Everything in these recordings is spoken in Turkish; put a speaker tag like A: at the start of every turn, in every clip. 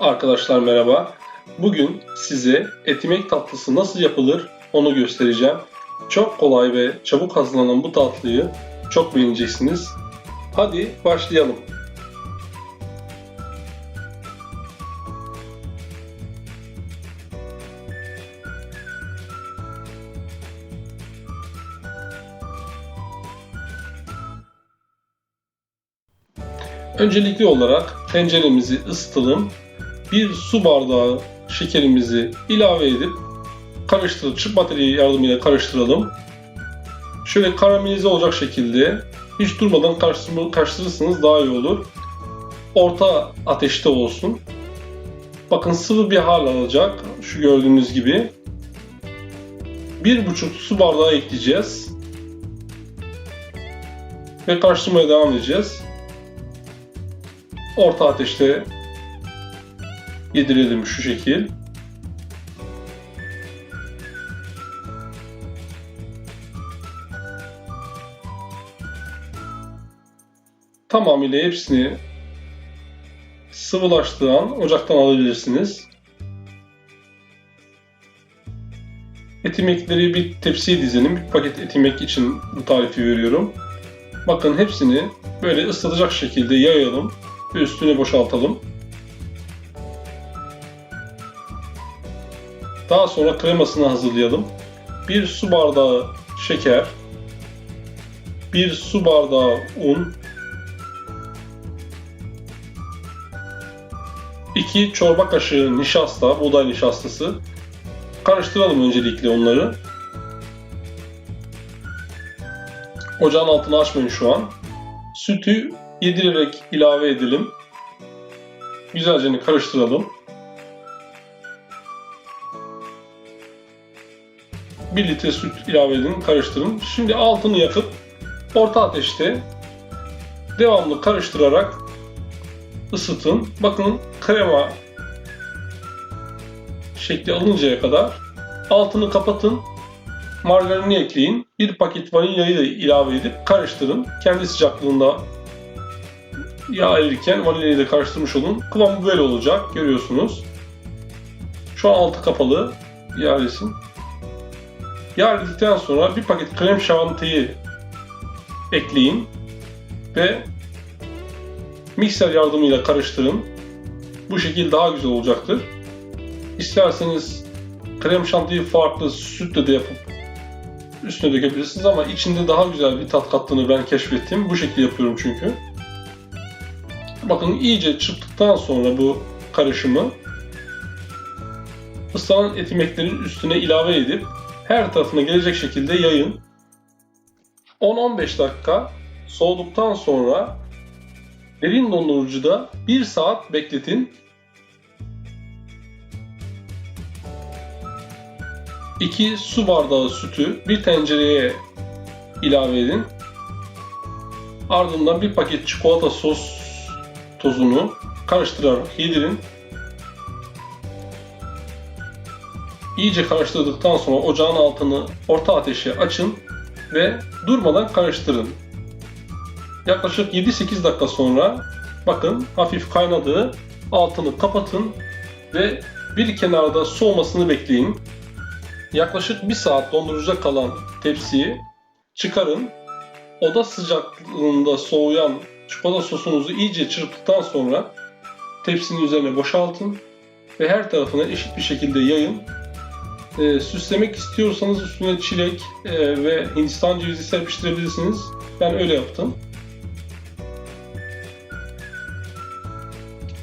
A: Arkadaşlar merhaba. Bugün size etimek tatlısı nasıl yapılır onu göstereceğim. Çok kolay ve çabuk hazırlanan bu tatlıyı çok beğeneceksiniz. Hadi başlayalım. Öncelikli olarak tenceremizi ısıtalım. Bir su bardağı şekerimizi ilave edip karıştırıp çırp materyali yardımıyla karıştıralım. Şöyle karamelize olacak şekilde hiç durmadan karıştırırsanız daha iyi olur. Orta ateşte olsun. Bakın sıvı bir hal alacak. Şu gördüğünüz gibi. Bir buçuk su bardağı ekleyeceğiz. Ve karıştırmaya devam edeceğiz. Orta ateşte yedirelim şu şekil. Tamamıyla hepsini sıvılaştığı an ocaktan alabilirsiniz. Etimekleri bir tepsiye dizelim. Bir paket etimek için bu tarifi veriyorum. Bakın hepsini böyle ıslatacak şekilde yayalım ve üstüne boşaltalım. Daha sonra kremasını hazırlayalım. Bir su bardağı şeker, bir su bardağı un, 2 çorba kaşığı nişasta, buğday nişastası. Karıştıralım öncelikle onları. Ocağın altını açmayın şu an. Sütü yedirerek ilave edelim. Güzelce karıştıralım. 1 litre süt ilave edin, karıştırın. Şimdi altını yakıp orta ateşte devamlı karıştırarak ısıtın. Bakın krema şekli alıncaya kadar altını kapatın. Margarini ekleyin. Bir paket vanilyayı da ilave edip karıştırın. Kendi sıcaklığında yağ erirken vanilyayı da karıştırmış olun. Kıvamı böyle olacak. Görüyorsunuz. Şu an altı kapalı. Yağ erisin. Yağ eridikten sonra bir paket krem şantiyi ekleyin. Ve mikser yardımıyla karıştırın. Bu şekil daha güzel olacaktır. İsterseniz krem şantiyi farklı sütle de yapıp üstüne dökebilirsiniz ama içinde daha güzel bir tat kattığını ben keşfettim. Bu şekilde yapıyorum çünkü. Bakın iyice çırptıktan sonra bu karışımı ıslanan etimeklerin üstüne ilave edip her tarafına gelecek şekilde yayın. 10-15 dakika soğuduktan sonra derin dondurucuda 1 saat bekletin. 2 su bardağı sütü bir tencereye ilave edin. Ardından bir paket çikolata sos tozunu karıştırarak yedirin. İyice karıştırdıktan sonra ocağın altını orta ateşe açın ve durmadan karıştırın. Yaklaşık 7-8 dakika sonra bakın hafif kaynadı. Altını kapatın ve bir kenarda soğumasını bekleyin. Yaklaşık 1 saat dondurucuda kalan tepsiyi çıkarın. Oda sıcaklığında soğuyan çikolata sosunuzu iyice çırptıktan sonra tepsinin üzerine boşaltın ve her tarafına eşit bir şekilde yayın. Ee, süslemek istiyorsanız üstüne çilek e, ve hindistan cevizi serpiştirebilirsiniz. Ben öyle yaptım.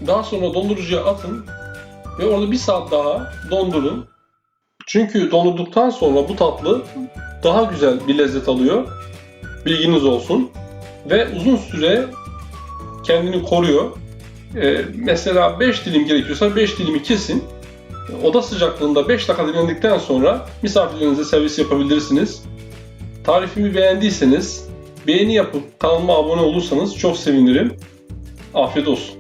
A: Daha sonra dondurucuya atın ve orada bir saat daha dondurun. Çünkü dondurduktan sonra bu tatlı daha güzel bir lezzet alıyor. Bilginiz olsun. Ve uzun süre kendini koruyor. Ee, mesela 5 dilim gerekiyorsa 5 dilimi kesin. Oda sıcaklığında 5 dakika dinlendikten sonra misafirlerinize servis yapabilirsiniz. Tarifimi beğendiyseniz beğeni yapıp kanalıma abone olursanız çok sevinirim. Afiyet olsun.